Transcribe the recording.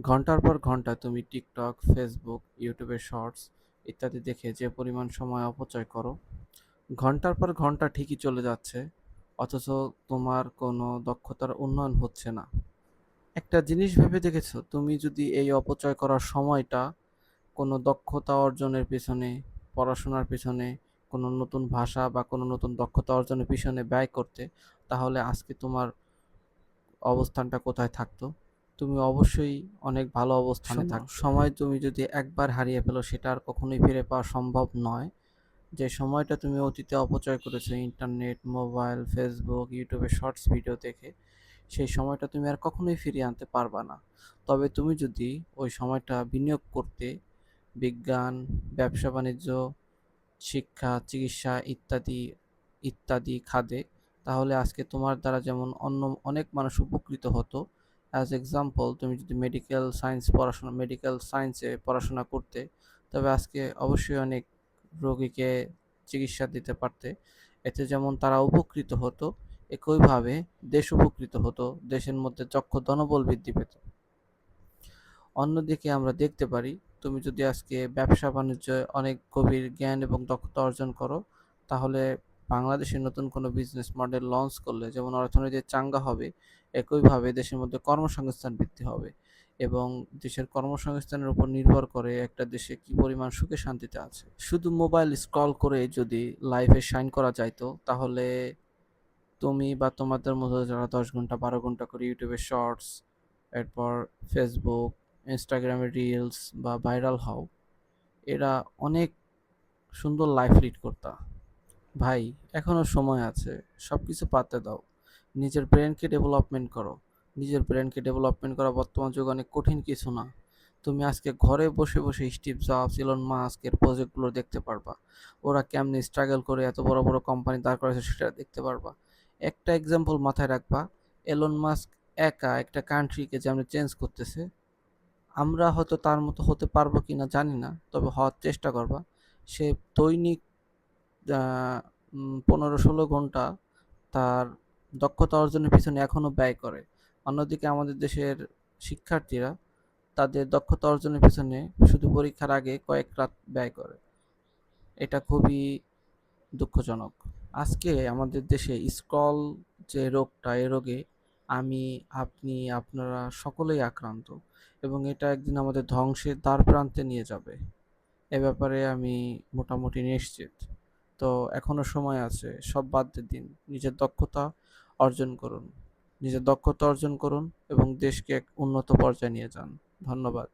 ঘণ্টার পর ঘণ্টা তুমি টিকটক, ফেসবুক, ইউটিউবের শর্টস ইত্যাদি দেখে যে পরিমাণ সময় অপচয় করো, ঘণ্টার পর ঘণ্টা ঠিকই চলে যাচ্ছে, অথচ তোমার কোনো দক্ষতার উন্নয়ন হচ্ছে না। একটা জিনিস ভেবে দেখেছ, তুমি যদি এই অপচয় করার সময়টা কোনো দক্ষতা অর্জনের পেছনে, পড়াশোনার পেছনে, কোনো নতুন ভাষা বা কোনো নতুন দক্ষতা অর্জনের পিছনে ব্যয় করতে, তাহলে আজকে তোমার অবস্থানটা কোথায় থাকতো? তুমি অবশ্যই অনেক ভালো অবস্থানে থাকতে। সময় তুমি যদি একবার হারিয়ে ফেলো সেটা আর কখনোই ফিরে পাওয়া সম্ভব নয়। যে সময়টা তুমি অতীতে অপচয় করেছ ইন্টারনেট, মোবাইল, ফেসবুক, ইউটিউবে শর্টস ভিডিও দেখে, সেই সময়টা তুমি আর কখনোই ফিরিয়ে আনতে পারবা না। তবে তুমি যদি ওই সময়টা বিনিয়োগ করতে বিজ্ঞান, ব্যবসা-বাণিজ্য, শিক্ষা, চিকিৎসা ইত্যাদি ইত্যাদি খাদে তাহলে আজকে তোমার দ্বারা যেমন অন্য অনেক মানুষ উপকৃত হতো। অ্যাজ এক্সাম্পল তুমি যদি মেডিকেল সায়েন্স পড়াশোনা মেডিকেল সায়েন্সে পড়াশোনা করতে, তবে আজকে অবশ্যই অনেক রোগীকে চিকিৎসা দিতে পারতে। এতে যেমন তারা উপকৃত হতো, একইভাবে দেশ উপকৃত হতো, দেশের মধ্যে চক্ষ জনবল বৃদ্ধি পেত। অন্যদিকে আমরা দেখতে পারি, তুমি যদি আজকে ব্যবসা-বাণিজ্যে অনেক গভীর জ্ঞান এবং দক্ষতা অর্জন করো, তাহলে বাংলাদেশে নতুন কোনো বিজনেস মডেল লঞ্চ করলে যেমন অর্থনীতি চাঙ্গা হবে, একইভাবে দেশের মধ্যে কর্মসংস্থান বৃদ্ধি হবে এবং দেশের কর্মসংস্থানের উপর নির্ভর করে একটা দেশে কি পরিমাণ সুখে শান্তিতে আছে। শুধু মোবাইল স্ক্রল করে যদি লাইফে শাইন করা যাইতো, তাহলে তুমি বা তোমাদের মতো যারা দশ ঘণ্টা বারো ঘণ্টা করে ইউটিউবে শর্টস, এরপর ফেসবুক, ইনস্টাগ্রামে রিলস বা ভাইরাল হও, এরা অনেক সুন্দর লাইফ লিড করতা। ভাই, এখনও সময় আছে, সবকিছু পাতে দাও, নিজের ব্রেনকে ডেভেলপমেন্ট করো। নিজের ব্রেনকে ডেভেলপমেন্ট করা বর্তমান যুগে অনেক কঠিন কিছু না। তুমি আজকে ঘরে বসে বসে স্টিভ জবস, ইলন মাস্ক এর প্রজেক্টগুলো দেখতে পারবা। ওরা কেমনে স্ট্রাগল করে এত বড় বড় কোম্পানি দাঁড় করাইছে সেটা দেখতে পারবা। একটা এক্সাম্পল মাথায় রাখবা, এলন মাস্ক একা একটা কান্ট্রিকে যেমন চেঞ্জ করতেছে, আমরা হয়তো তার মতো হতে পারব কিনা জানি না, তবে হওয়ার চেষ্টা করবা। সে দৈনিক পনেরো ষোলো ঘণ্টা তার দক্ষতা অর্জনের পিছনে এখনও ব্যয় করে। অন্যদিকে আমাদের দেশের শিক্ষার্থীরা তাদের দক্ষতা অর্জনের পিছনে শুধু পরীক্ষার আগে কয়েক রাত ব্যয় করে। এটা খুবই দুঃখজনক। আজকে আমাদের দেশে স্ক্রল যে রোগটা, এ রোগে আমি, আপনি, আপনারা সকলেই আক্রান্ত এবং এটা একদিন আমাদের ধ্বংসের দ্বারপ্রান্তে নিয়ে যাবে। এ ব্যাপারে আমি মোটামুটি নিশ্চিত। তো এখনও সময় আছে, সব বাদ দিন, নিজের দক্ষতা অর্জন করুন। নিজের দক্ষতা অর্জন করুন এবং দেশকে এক উন্নত পর্যায়ে নিয়ে যান। ধন্যবাদ।